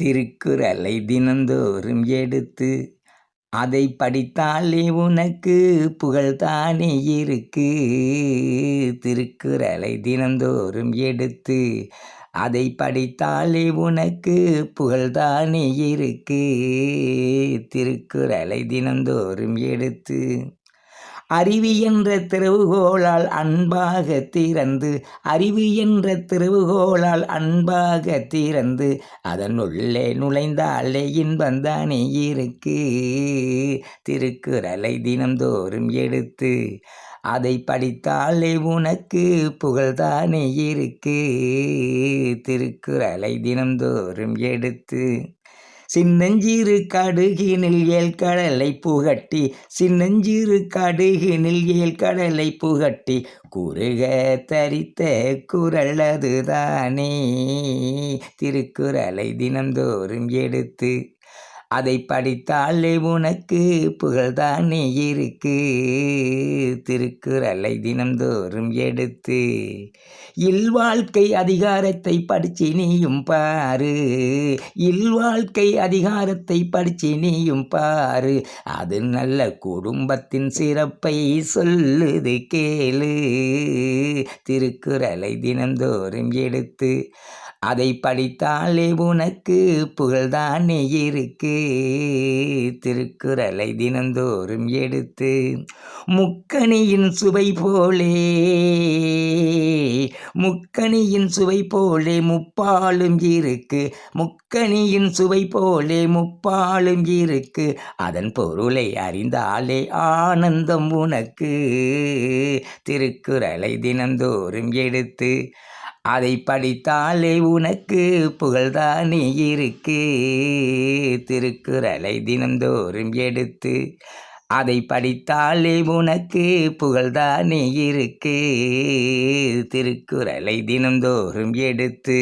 திருக்குறளை தினந்தோறும் எடுத்து அதை படித்தாலே உனக்கு புகழ்தானே இருக்கு. திருக்குறளை தினந்தோறும் எடுத்து அதை படித்தாலே உனக்கு புகழ்தானே இருக்கு. திருக்குறளை தினந்தோறும் எடுத்து அறிவு என்ற திருவுகோளால் அன்பாக திறந்து அறிவு என்ற திருவுகோளால் அன்பாக திறந்து அதன் உள்ளே நுழைந்தாலே இன்பந்தானே இருக்கு. திருக்குறளை தினந்தோறும் எடுத்து அதை படித்தாலே உனக்கு புகழ்தானே இருக்கு. திருக்குறளை தினந்தோறும் எடுத்து சின்னஞ்சிறு கடுகினில் ஏழ்கடலை புகட்டி சின்னஞ்சிறு கடுகினில் ஏழ்கடலை புகட்டி குறுக தரித்த குரல் அதுதானே. திருக்குறளை தினந்தோறும் எடுத்து அதை படித்தாலே உனக்கு புகழ்தானே இருக்கு. திருக்குறளை தினந்தோறும் எடுத்து இல்வாழ்க்கை அதிகாரத்தை படிச்சு நீயும் பாரு. இல்வாழ்க்கை அதிகாரத்தை படிச்சு நீயும் பாரு. அது நல்ல குடும்பத்தின் சிறப்பை சொல்லுது கேளு. திருக்குறளை தினந்தோறும் எடுத்து அதை படித்தாலே உனக்கு புகழ்தானே இருக்கு. திருக்குறளை தினந்தோறும் எடுத்து முக்கணியின் சுவை போலே முக்கணியின் சுவை போலே முப்பாலும் இருக்கு முக்கணியின் சுவை போலே முப்பாலும் இருக்கு. அதன் பொருளை அறிந்தாலே ஆனந்தம் உனக்கு. திருக்குறளை தினந்தோறும் எடுத்து அதை படித்தாலே உனக்கு புகழ்தானே இருக்கு. திருக்குறளை தினந்தோறும் எடுத்து அதை படித்தாலே உனக்கு புகழ்தானே இருக்கு. திருக்குறளை தினந்தோறும் எடுத்து